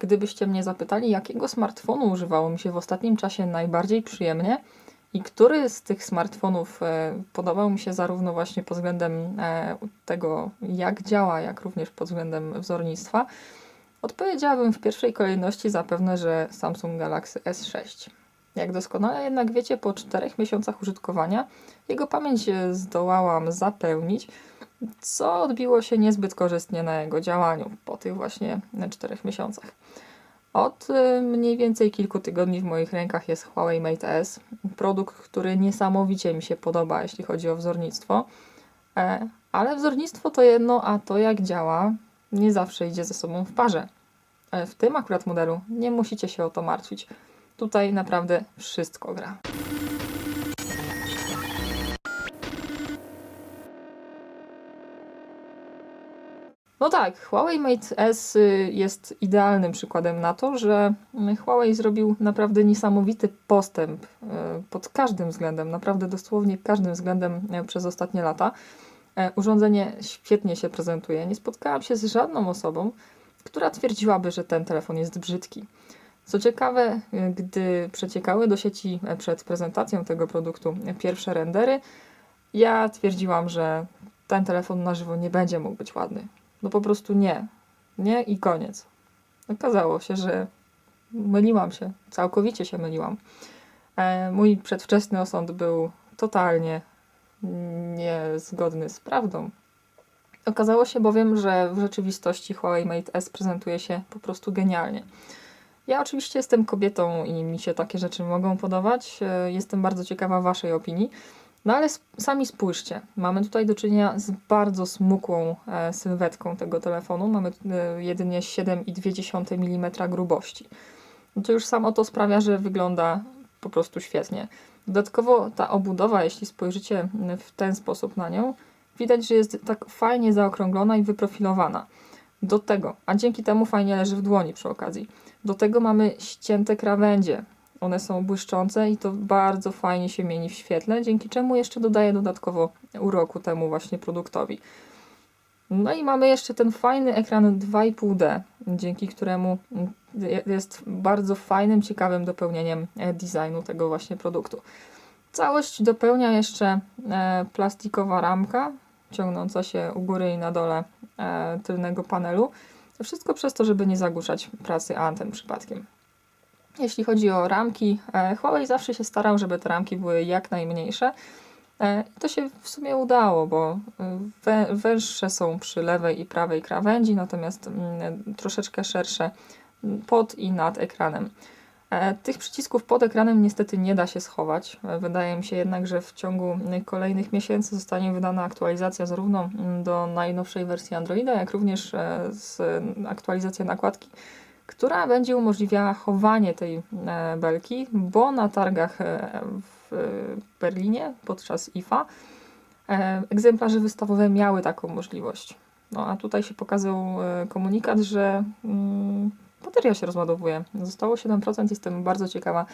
Gdybyście mnie zapytali, jakiego smartfonu używało mi się w ostatnim czasie najbardziej przyjemnie i który z tych smartfonów e, podobał mi się zarówno właśnie pod względem e, tego, jak działa, jak również pod względem wzornictwa, odpowiedziałabym w pierwszej kolejności zapewne, że Samsung Galaxy S6. Jak doskonale jednak wiecie, po czterech miesiącach użytkowania jego pamięć e, zdołałam zapełnić, co odbiło się niezbyt korzystnie na jego działaniu po tych właśnie czterech miesiącach. Od y, mniej więcej kilku tygodni w moich rękach jest Huawei Mate S, produkt, który niesamowicie mi się podoba, jeśli chodzi o wzornictwo. E, ale wzornictwo to jedno, a to jak działa nie zawsze idzie ze sobą w parze. E, w tym akurat modelu nie musicie się o to martwić. Tutaj naprawdę wszystko gra. No tak, Huawei Mate S y, jest idealnym przykładem na to, że Huawei zrobił naprawdę niesamowity postęp y, pod każdym względem, naprawdę dosłownie każdym względem y, przez ostatnie lata. E, Urządzenie świetnie się prezentuje. Nie spotkałam się z żadną osobą, która twierdziłaby, że ten telefon jest brzydki. Co ciekawe, gdy przeciekały do sieci e, przed prezentacją tego produktu pierwsze rendery, ja twierdziłam, że ten telefon na żywo nie będzie mógł być ładny. No po prostu nie. Nie i koniec. Okazało się, że myliłam się. Całkowicie się myliłam. E, mój przedwczesny osąd był totalnie niezgodny z prawdą. Okazało się bowiem, że w rzeczywistości Huawei Mate S prezentuje się po prostu genialnie. Ja oczywiście jestem kobietą i mi się takie rzeczy mogą podobać. E, jestem bardzo ciekawa Waszej opinii. No ale sami spójrzcie, mamy tutaj do czynienia z bardzo smukłą e, sylwetką tego telefonu. Mamy e, jedynie 7,2 mm grubości. No to już samo to sprawia, że wygląda po prostu świetnie. Dodatkowo ta obudowa, jeśli spojrzycie w ten sposób na nią, widać, że jest tak fajnie zaokrąglona i wyprofilowana. Do tego, a dzięki temu fajnie leży w dłoni przy okazji. Do tego mamy ścięte krawędzie, one są błyszczące i to bardzo fajnie się mieni w świetle, dzięki czemu jeszcze dodaje dodatkowo uroku temu właśnie produktowi. No i mamy jeszcze ten fajny ekran 2,5D, dzięki któremu jest bardzo fajnym, ciekawym dopełnieniem e, designu tego właśnie produktu. Całość dopełnia jeszcze e, plastikowa ramka ciągnąca się u góry i na dole e, tylnego panelu. Wszystko przez to, żeby nie zagłuszać pracy anten przypadkiem. Jeśli chodzi o ramki, e, Huawei zawsze się starał, żeby te ramki były jak najmniejsze. E, to się w sumie udało, bo e, węższe są przy lewej i prawej krawędzi, natomiast mm, troszeczkę szersze pod i nad ekranem. Tych przycisków pod ekranem niestety nie da się schować. Wydaje mi się jednak, że w ciągu kolejnych miesięcy zostanie wydana aktualizacja zarówno do najnowszej wersji Androida, jak również aktualizacja nakładki która będzie umożliwiała chowanie tej e, belki, bo na targach e, w Berlinie podczas IFA e, egzemplarze wystawowe miały taką możliwość. No a tutaj się pokazał komunikat, że mm, bateria się rozładowuje. Zostało 7%, jestem bardzo ciekawa,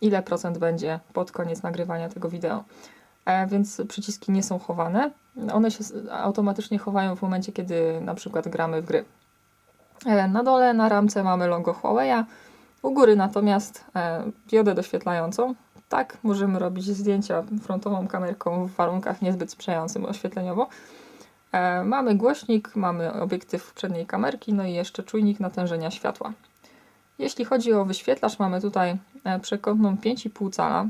ile procent będzie pod koniec nagrywania tego wideo. Więc przyciski nie są chowane. One się automatycznie chowają w momencie, kiedy na przykład gramy w gry. E, na dole na ramce mamy logo Huawei'a, u góry natomiast e, diodę doświetlającą. Tak, możemy robić zdjęcia frontową kamerką w warunkach niezbyt sprzyjającym oświetleniowo. E, mamy głośnik, mamy obiektyw przedniej kamerki, no i jeszcze czujnik natężenia światła. Jeśli chodzi o wyświetlacz, mamy tutaj przekątną 5,5 cala.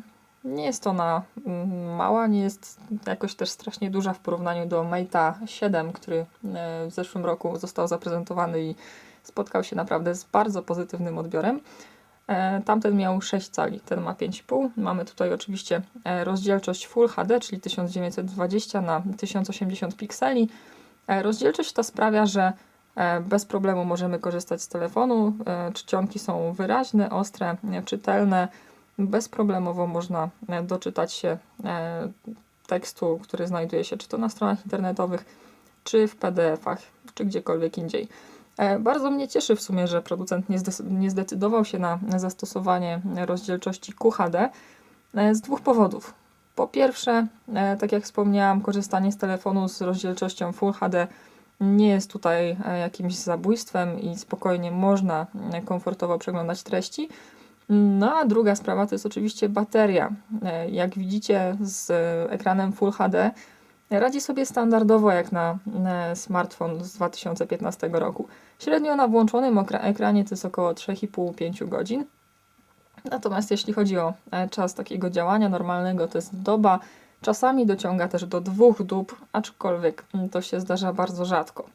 Nie jest ona mm, mała, nie jest jakoś też strasznie duża w porównaniu do Mate'a 7, który w zeszłym roku został zaprezentowany i spotkał się naprawdę z bardzo pozytywnym odbiorem. E, tamten miał 6 cali, ten ma 5,5. Mamy tutaj oczywiście e, rozdzielczość Full HD, czyli 1920 na 1080 pikseli. E, rozdzielczość ta sprawia, że bez problemu możemy korzystać z telefonu. Czcionki są wyraźne, ostre, czytelne. Bezproblemowo można doczytać się tekstu, który znajduje się czy to na stronach internetowych, czy w PDF-ach, czy gdziekolwiek indziej. E, bardzo mnie cieszy w sumie, że producent nie, zdecydował się na zastosowanie rozdzielczości QHD e, z dwóch powodów. Po pierwsze, e, tak jak wspomniałam, korzystanie z telefonu z rozdzielczością Full HD nie jest tutaj e, jakimś zabójstwem i spokojnie można e, komfortowo przeglądać treści. No a druga sprawa to jest oczywiście bateria. E, Jak widzicie z e, ekranem Full HD radzi sobie standardowo jak na smartfon z 2015 roku. Średnio na włączonym ekranie to jest około 3,5-5 godzin. Natomiast jeśli chodzi o e, czas takiego działania normalnego, to jest doba. Czasami dociąga też do dwóch dób, aczkolwiek mm, to się zdarza bardzo rzadko.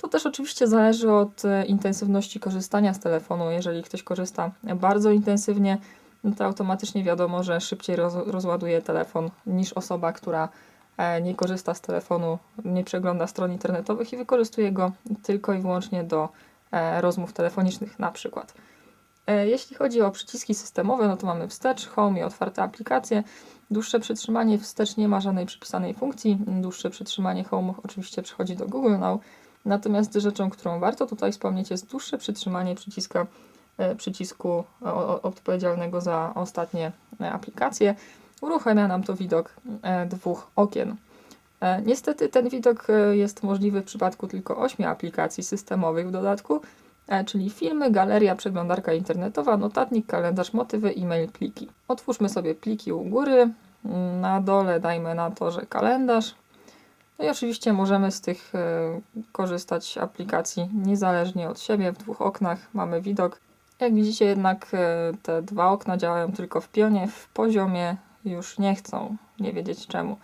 To też oczywiście zależy od e, intensywności korzystania z telefonu. Jeżeli ktoś korzysta bardzo intensywnie, no to automatycznie wiadomo, że szybciej roz, rozładuje telefon niż osoba, która e, nie korzysta z telefonu, nie przegląda stron internetowych i wykorzystuje go tylko i wyłącznie do e, rozmów telefonicznych na przykład. Jeśli chodzi o przyciski systemowe, no to mamy wstecz, home i otwarte aplikacje. Dłuższe przytrzymanie wstecz nie ma żadnej przypisanej funkcji. Dłuższe przytrzymanie home oczywiście przechodzi do Google Now. Natomiast rzeczą, którą warto tutaj wspomnieć jest dłuższe przytrzymanie przyciska, e, przycisku o- odpowiedzialnego za ostatnie e, aplikacje. Uruchamia nam to widok e, dwóch okien. E, Niestety ten widok e, jest możliwy w przypadku tylko 8 aplikacji systemowych w dodatku, e, czyli filmy, galeria, przeglądarka internetowa, notatnik, kalendarz, motywy, e-mail, pliki. Otwórzmy sobie pliki u góry, na dole dajmy na to, że kalendarz. No i oczywiście możemy z tych e, korzystać aplikacji niezależnie od siebie w dwóch oknach. Mamy widok. Jak widzicie jednak e, te dwa okna działają tylko w pionie, w poziomie już nie chcą, nie wiedzieć czemu.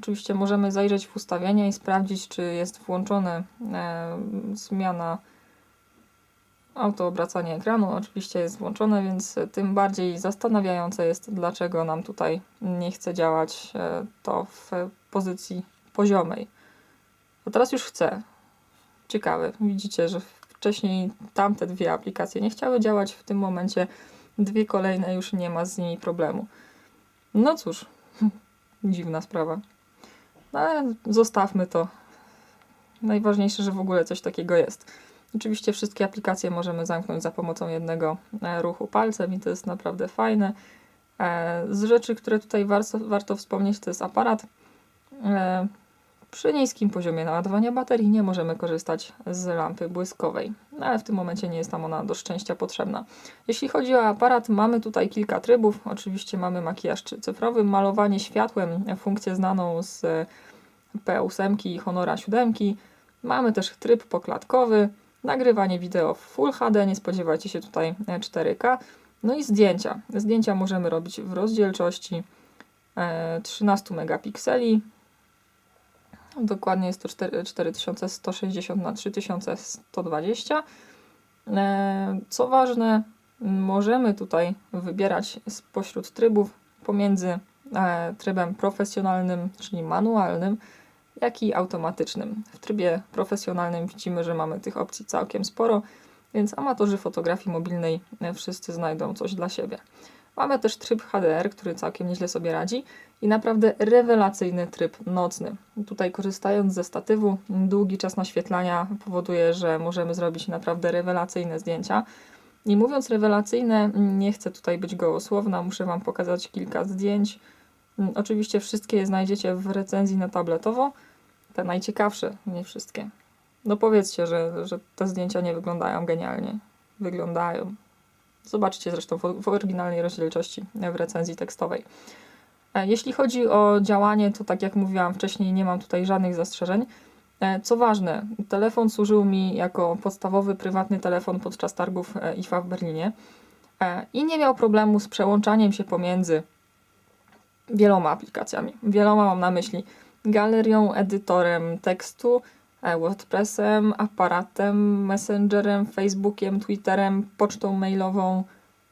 Oczywiście możemy zajrzeć w ustawienia i sprawdzić, czy jest włączona e, zmiana autoobracanie ekranu. Oczywiście jest włączone, więc tym bardziej zastanawiające jest, dlaczego nam tutaj nie chce działać to w pozycji poziomej. Bo teraz już chce. Ciekawe. Widzicie, że wcześniej tamte dwie aplikacje nie chciały działać, w tym momencie dwie kolejne już nie ma z nimi problemu. No cóż, dziwna sprawa. No ale zostawmy to. Najważniejsze, że w ogóle coś takiego jest. Oczywiście wszystkie aplikacje możemy zamknąć za pomocą jednego e, ruchu palcem i to jest naprawdę fajne. E, Z rzeczy, które tutaj warto, warto wspomnieć, to jest aparat. E, Przy niskim poziomie naładowania baterii nie możemy korzystać z lampy błyskowej, ale w tym momencie nie jest nam ona do szczęścia potrzebna. Jeśli chodzi o aparat, mamy tutaj kilka trybów. Oczywiście mamy makijaż cyfrowy, malowanie światłem, funkcję znaną z P8 i Honora 7. Mamy też tryb poklatkowy, nagrywanie wideo w Full HD, nie spodziewajcie się tutaj e, 4K. No i zdjęcia. Zdjęcia możemy robić w rozdzielczości e, 13 megapikseli. Dokładnie jest to 4- 4160 na 3120. E, Co ważne, możemy tutaj wybierać spośród trybów pomiędzy e, trybem profesjonalnym, czyli manualnym, jak i automatycznym. W trybie profesjonalnym widzimy, że mamy tych opcji całkiem sporo, więc amatorzy fotografii mobilnej e, wszyscy znajdą coś dla siebie. Mamy też tryb HDR, który całkiem nieźle sobie radzi i naprawdę rewelacyjny tryb nocny. Tutaj korzystając ze statywu, długi czas naświetlania powoduje, że możemy zrobić naprawdę rewelacyjne zdjęcia. I mówiąc rewelacyjne, nie chcę tutaj być gołosłowna, muszę Wam pokazać kilka zdjęć. Oczywiście wszystkie je znajdziecie w recenzji na tabletowo. Te najciekawsze, nie wszystkie. No powiedzcie, że, że te zdjęcia nie wyglądają genialnie. Wyglądają. Zobaczcie zresztą w, w oryginalnej rozdzielczości w recenzji tekstowej. E, Jeśli chodzi o działanie, to tak jak mówiłam wcześniej, nie mam tutaj żadnych zastrzeżeń. E, Co ważne, telefon służył mi jako podstawowy prywatny telefon podczas targów e, IFA w Berlinie i nie miał problemu z przełączaniem się pomiędzy wieloma aplikacjami. Wieloma mam na myśli galerią, edytorem tekstu, WordPressem, aparatem, Messengerem, Facebookiem, Twitterem, pocztą mailową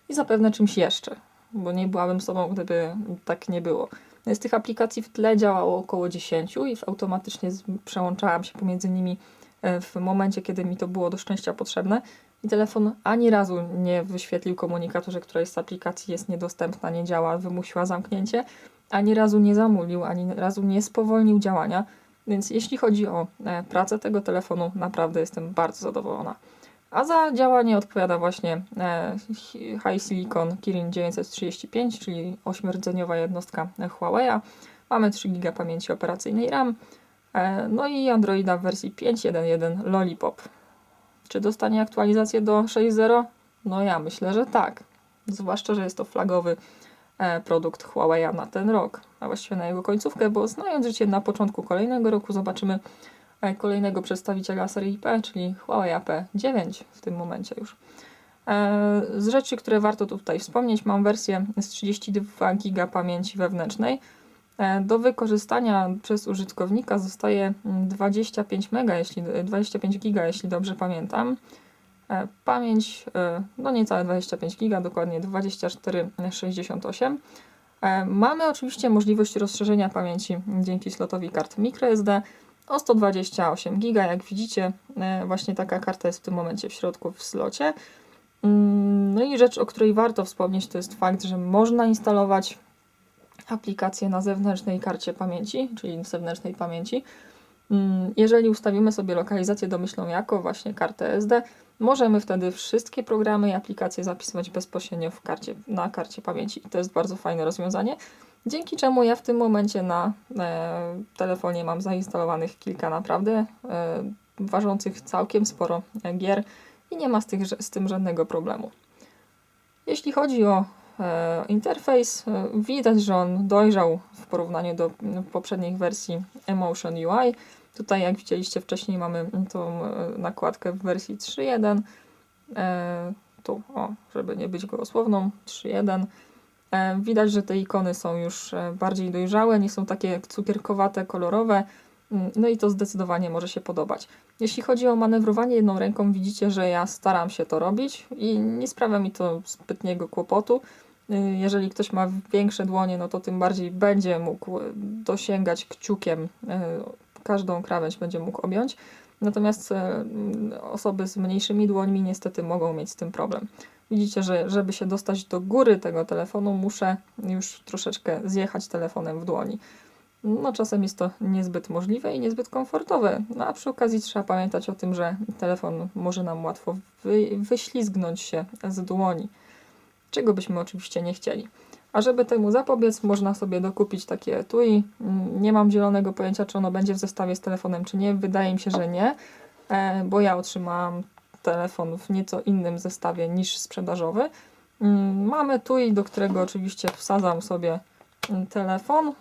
i zapewne czymś jeszcze, bo nie byłabym sobą, gdyby tak nie było. No Z tych aplikacji w tle działało około 10 i automatycznie przełączałam się pomiędzy nimi e, w momencie, kiedy mi to było do szczęścia potrzebne. I telefon ani razu nie wyświetlił komunikatu, że któraś z aplikacji jest niedostępna, nie działa, wymusiła zamknięcie. Ani razu nie zamulił, ani razu nie spowolnił działania. Więc jeśli chodzi o e, pracę tego telefonu, naprawdę jestem bardzo zadowolona. A za działanie odpowiada właśnie e, Hi- High Silicon Kirin 935, czyli 8-rdzeniowa jednostka Huawei'a. Mamy 3 GB pamięci operacyjnej RAM, E, No i Androida w wersji 5.1.1 Lollipop. Czy dostanie aktualizację do 6.0? No ja myślę, że tak. Zwłaszcza, że jest to flagowy e, produkt Huawei na ten rok, a właściwie na jego końcówkę, bo znając życie na początku kolejnego roku zobaczymy kolejnego przedstawiciela serii IP, czyli Huawei AP9 w tym momencie już. E, Z rzeczy, które warto tutaj wspomnieć, mam wersję z 32 GB pamięci wewnętrznej. E, Do wykorzystania przez użytkownika zostaje mm, 25 MB, jeśli, 25 GB, jeśli dobrze pamiętam. E, Pamięć, e, no niecałe 25 GB, dokładnie 24,68. E, Mamy oczywiście możliwość rozszerzenia pamięci dzięki slotowi kart microSD o 128 GB. Jak widzicie, e, właśnie taka karta jest w tym momencie w środku w slocie. Mm, No i rzecz, o której warto wspomnieć, to jest fakt, że można instalować aplikację na zewnętrznej karcie pamięci, czyli zewnętrznej pamięci. Mm, Jeżeli ustawimy sobie lokalizację domyślną jako właśnie kartę SD, możemy wtedy wszystkie programy i aplikacje zapisywać bezpośrednio w karcie, na karcie pamięci. To jest bardzo fajne rozwiązanie, dzięki czemu ja w tym momencie na e, telefonie mam zainstalowanych kilka naprawdę e, ważących całkiem sporo e, gier i nie ma z, tych, z tym żadnego problemu. Jeśli chodzi o e, interfejs, e, widać, że on dojrzał w porównaniu do m, poprzednich wersji Emotion UI. Tutaj, jak widzieliście wcześniej, mamy tą e, nakładkę w wersji 3.1. E, tu, o, żeby nie być gołosłowną, 3.1. E, widać, że te ikony są już e, bardziej dojrzałe, nie są takie cukierkowate, kolorowe. Mm, No i to zdecydowanie może się podobać. Jeśli chodzi o manewrowanie jedną ręką, widzicie, że ja staram się to robić i nie sprawia mi to zbytniego kłopotu. Y, Jeżeli ktoś ma większe dłonie, no to tym bardziej będzie mógł dosięgać kciukiem, każdą krawędź będzie mógł objąć. Natomiast osoby z mniejszymi dłońmi niestety mogą mieć z tym problem. Widzicie, że żeby się dostać do góry tego telefonu, muszę już troszeczkę zjechać telefonem w dłoni. No, czasem jest to niezbyt możliwe i niezbyt komfortowe. No, a przy okazji trzeba pamiętać o tym, że telefon może nam łatwo wy, wyślizgnąć się z dłoni, czego byśmy oczywiście nie chcieli. A żeby temu zapobiec, można sobie dokupić takie etui. Nie mam zielonego pojęcia, czy ono będzie w zestawie z telefonem, czy nie. Wydaje mi się, że nie, e, bo ja otrzymałam telefon w nieco innym zestawie niż sprzedażowy. Mm, Mam etui, do którego oczywiście wsadzam sobie mm, telefon.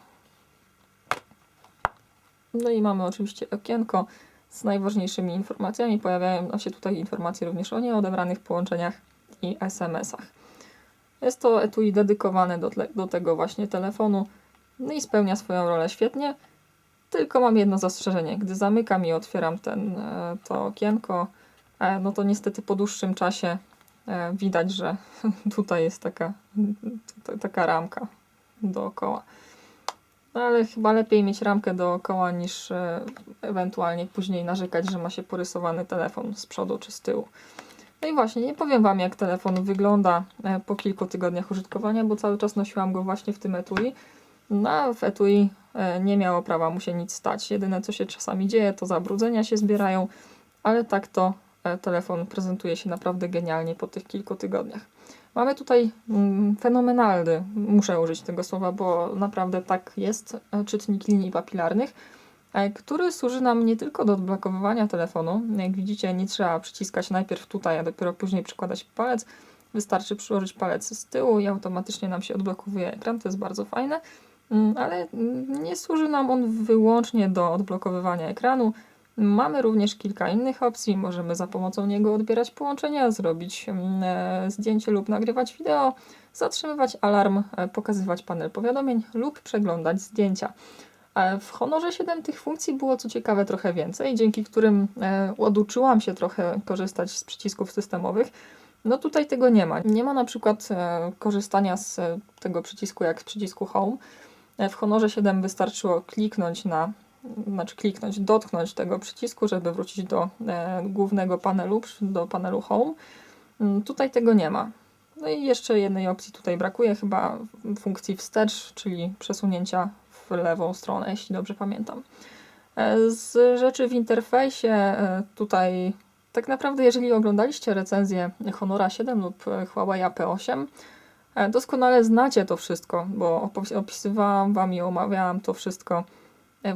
No i mamy oczywiście okienko z najważniejszymi informacjami. Pojawiają się tutaj informacje również o nieodebranych połączeniach i SMS-ach. Jest to etui dedykowane do, do tego właśnie telefonu. No i spełnia swoją rolę świetnie. Tylko mam jedno zastrzeżenie. Gdy zamykam i otwieram ten, e, to okienko, no to niestety po dłuższym czasie e, widać, że tutaj jest taka, taka ramka dookoła. No ale chyba lepiej mieć ramkę dookoła niż e, ewentualnie później narzekać, że ma się porysowany telefon z przodu czy z tyłu. No i właśnie, nie powiem Wam jak telefon wygląda e, po kilku tygodniach użytkowania, bo cały czas nosiłam go właśnie w tym etui. No a w etui e, nie miało prawa mu się nic stać. Jedyne co się czasami dzieje to zabrudzenia się zbierają, ale tak to e, telefon prezentuje się naprawdę genialnie po tych kilku tygodniach. Mamy tutaj mm, fenomenalny, muszę użyć tego słowa, bo naprawdę tak jest, e, czytnik linii papilarnych, e, który służy nam nie tylko do odblokowywania telefonu. Jak widzicie, nie trzeba przyciskać najpierw tutaj, a dopiero później przykładać palec. Wystarczy przyłożyć palec z tyłu i automatycznie nam się odblokowuje ekran. To jest bardzo fajne, Mm, ale mm, nie służy nam on wyłącznie do odblokowywania ekranu. Mamy również kilka innych opcji. Możemy za pomocą niego odbierać połączenia, zrobić mm, e, zdjęcie lub nagrywać wideo, zatrzymywać alarm, e, pokazywać panel powiadomień lub przeglądać zdjęcia. E, W Honorze 7 tych funkcji było co ciekawe trochę więcej, dzięki którym oduczyłam się trochę korzystać z przycisków systemowych. No tutaj tego nie ma. Nie ma na przykład korzystania z tego przycisku jak z przycisku Home. W Honorze 7 wystarczyło kliknąć na, znaczy kliknąć, dotknąć tego przycisku, żeby wrócić do e, głównego panelu, do panelu Home. Mm, Tutaj tego nie ma. No i jeszcze jednej opcji tutaj brakuje, chyba funkcji wstecz, czyli przesunięcia w lewą stronę, jeśli dobrze pamiętam. E, Z rzeczy w interfejsie e, tutaj tak naprawdę, jeżeli oglądaliście recenzję Honora 7 lub Huawei AP8, e, doskonale znacie to wszystko, bo opis- opisywałam Wam i omawiałam to wszystko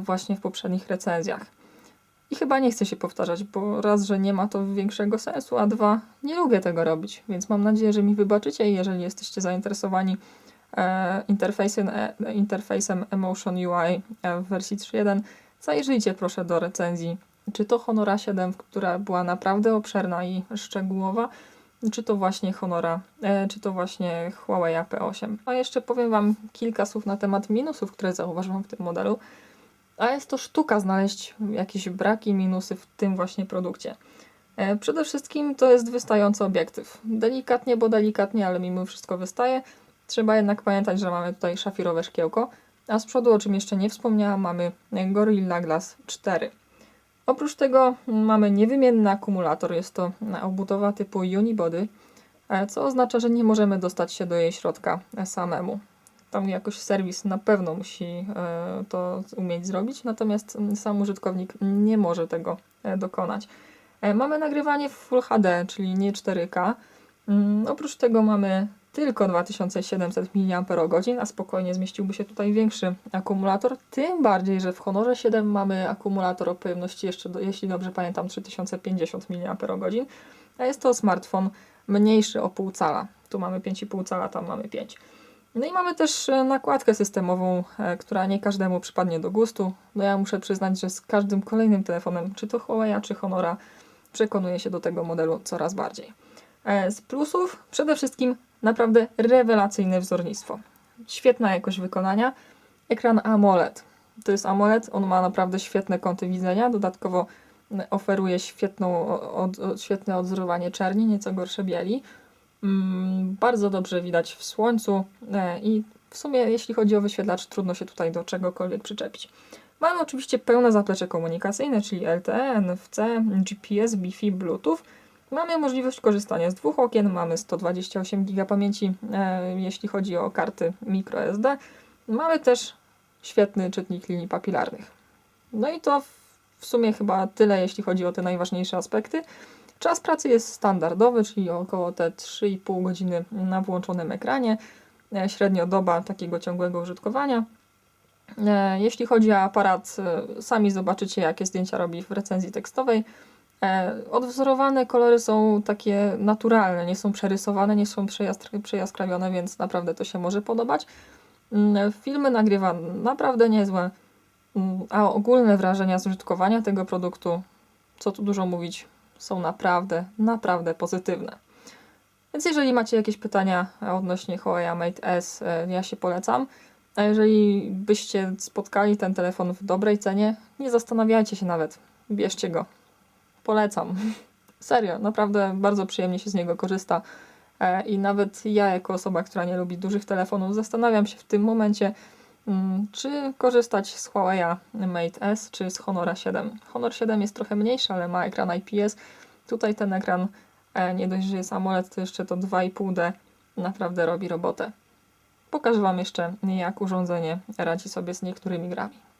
właśnie w poprzednich recenzjach. I chyba nie chcę się powtarzać, bo raz, że nie ma to większego sensu, a dwa, nie lubię tego robić, więc mam nadzieję, że mi wybaczycie i jeżeli jesteście zainteresowani e, interfejsem, e, interfejsem Emotion UI e, w wersji 3.1, zajrzyjcie proszę do recenzji, czy to Honora 7, która była naprawdę obszerna i szczegółowa, czy to właśnie Honora, e, czy to właśnie Huawei P8. A jeszcze powiem Wam kilka słów na temat minusów, które zauważyłam w tym modelu. A jest to sztuka znaleźć jakieś braki, minusy w tym właśnie produkcie. E, Przede wszystkim to jest wystający obiektyw. Delikatnie, bo delikatnie, ale mimo wszystko wystaje. Trzeba jednak pamiętać, że mamy tutaj szafirowe szkiełko, a z przodu, o czym jeszcze nie wspomniałam, mamy Gorilla Glass 4. Oprócz tego mamy niewymienny akumulator, jest to obudowa typu Unibody, e, co oznacza, że nie możemy dostać się do jej środka e, samemu. Tam jakoś serwis na pewno musi e, to umieć zrobić, natomiast sam użytkownik nie może tego e, dokonać. E, Mamy nagrywanie w Full HD, czyli nie 4K. Mm, Oprócz tego mamy tylko 2700 mAh, a spokojnie zmieściłby się tutaj większy akumulator. Tym bardziej, że w Honorze 7 mamy akumulator o pojemności jeszcze, jeśli dobrze pamiętam, 3050 mAh, a jest to smartfon mniejszy o pół cala. Tu mamy 5,5 cala, tam mamy 5. No i mamy też e, nakładkę systemową, e, która nie każdemu przypadnie do gustu. No ja muszę przyznać, że z każdym kolejnym telefonem, czy to Huawei, czy Honora, przekonuję się do tego modelu coraz bardziej. E, Z plusów przede wszystkim naprawdę rewelacyjne wzornictwo. Świetna jakość wykonania. Ekran AMOLED. To jest AMOLED, on ma naprawdę świetne kąty widzenia. Dodatkowo m, oferuje świetną, od, świetne odzorowanie czerni, nieco gorsze bieli. Mm, Bardzo dobrze widać w słońcu e, i w sumie jeśli chodzi o wyświetlacz trudno się tutaj do czegokolwiek przyczepić. Mamy oczywiście pełne zaplecze komunikacyjne, czyli LTE, NFC, GPS, Wi-Fi, Bluetooth. Mamy możliwość korzystania z dwóch okien, mamy 128 GB pamięci, e, jeśli chodzi o karty microSD. Mamy też świetny czytnik linii papilarnych. No i to w- w sumie chyba tyle, jeśli chodzi o te najważniejsze aspekty. Czas pracy jest standardowy, czyli około te 3,5 godziny na włączonym ekranie. E, Średnio doba takiego ciągłego użytkowania. E, Jeśli chodzi o aparat, e, sami zobaczycie, jakie zdjęcia robi w recenzji tekstowej. Odwzorowane kolory są takie naturalne, nie są przerysowane, nie są przejaskra- przejaskrawione, więc naprawdę to się może podobać. Mm, Filmy nagrywa naprawdę niezłe, Mm, a ogólne wrażenia z użytkowania tego produktu, co tu dużo mówić, są naprawdę, naprawdę pozytywne. Więc jeżeli macie jakieś pytania odnośnie Huawei Mate S, e, ja się polecam. A jeżeli byście spotkali ten telefon w dobrej cenie, nie zastanawiajcie się nawet. Bierzcie go. Polecam. Serio, naprawdę bardzo przyjemnie się z niego korzysta. E, I nawet ja, jako osoba, która nie lubi dużych telefonów, zastanawiam się w tym momencie, czy korzystać z Huawei Mate S, czy z Honora 7. Honor 7 jest trochę mniejszy, ale ma ekran IPS. Tutaj ten ekran, e, nie dość, że jest AMOLED, to jeszcze to 2,5D naprawdę robi robotę. Pokażę Wam jeszcze, jak urządzenie radzi sobie z niektórymi grami.